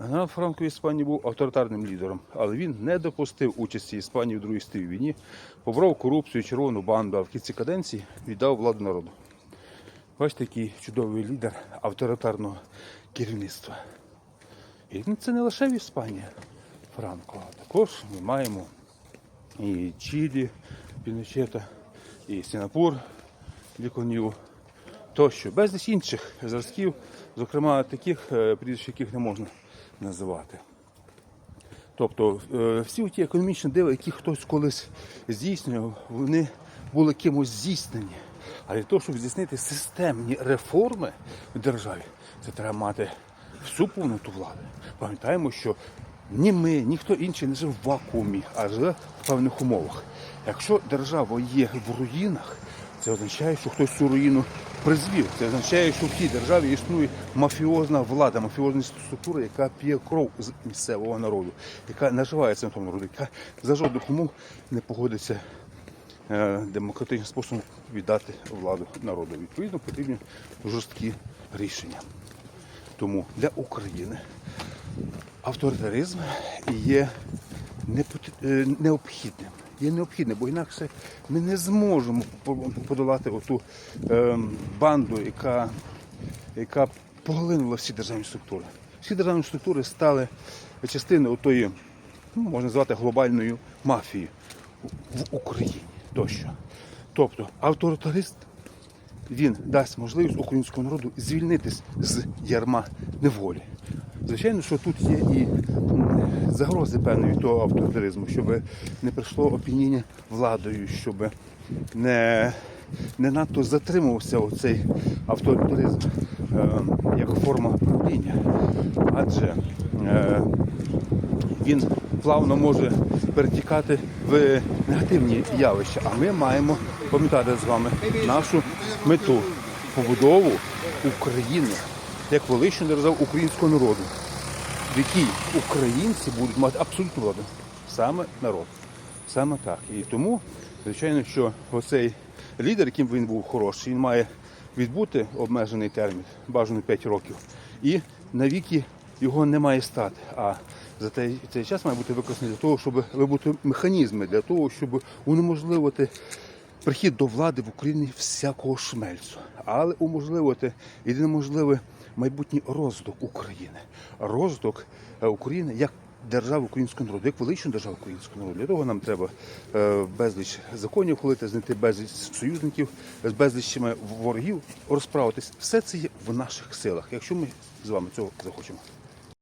Генерал Франко в Іспанії був авторитарним лідером, але він не допустив участі Іспанії в Другій світовій війні, побрав корупцію, червону банду, а в кінці каденції віддав владу народу. Бачите, який чудовий лідер авторитарного керівництва. І це не лише в Іспанії Франко, а також ми маємо і Чилі, Піночета, і Сінгапур, Ліконів, тощо. Безліч інших зразків, зокрема таких, е, прізвищ яких не можна називати. Тобто е, всі ті економічні дива, які хтось колись здійснював, вони були кимось здійснені. А для того, щоб здійснити системні реформи в державі, це треба мати всю повноту влади. Пам'ятаємо, що ні ми, ні хто інший не жив в вакуумі, а живе в певних умовах. Якщо держава є в руїнах, це означає, що хтось цю руїну призвів. Це означає, що в тій державі існує мафіозна влада, мафіозна структура, яка п'є кров з місцевого народу, яка наживається на тому народу, яка за жодних умов не погодиться е, демократичним способом віддати владу народу. Відповідно, потрібні жорсткі рішення. Тому для України авторитаризм є е, необхідним. Є необхідним, бо інакше ми не зможемо подолати оту е, банду, яка, яка поглинула всі державні структури. Всі державні структури стали частиною отої, ну, можна назвати глобальною мафією в Україні тощо. Тобто авторитарист він дасть можливість українському народу звільнитись з ярма неволі. Звичайно, що тут є і загрози певної того авторитаризму, щоб не прийшло оп'яніння владою, щоб не, не надто затримувався оцей авторитаризм е, як форма правління. Адже е, він плавно може перетікати в негативні явища. А ми маємо пам'ятати з вами нашу мету побудову України як величну державу українського народу, в якій українці будуть мати абсолютну владу. Саме народ. Саме так. І тому, звичайно, що оцей лідер, яким він був хороший, він має відбути обмежений термін, бажано 5 років, і навіки його не має стати. А за цей, цей час має бути використаний для того, щоб вибути механізми, для того, щоб унеможливити прихід до влади в Україні всякого шмельцу, але уможливити єдине можливе майбутній розвиток України. Розвиток е, України як держави українського народу, як величної держави українського народу. Для того нам треба е, безліч законів ухвалити, знайти безліч союзників, з безлічими ворогів розправитись. Все це є в наших силах, якщо ми з вами цього захочемо.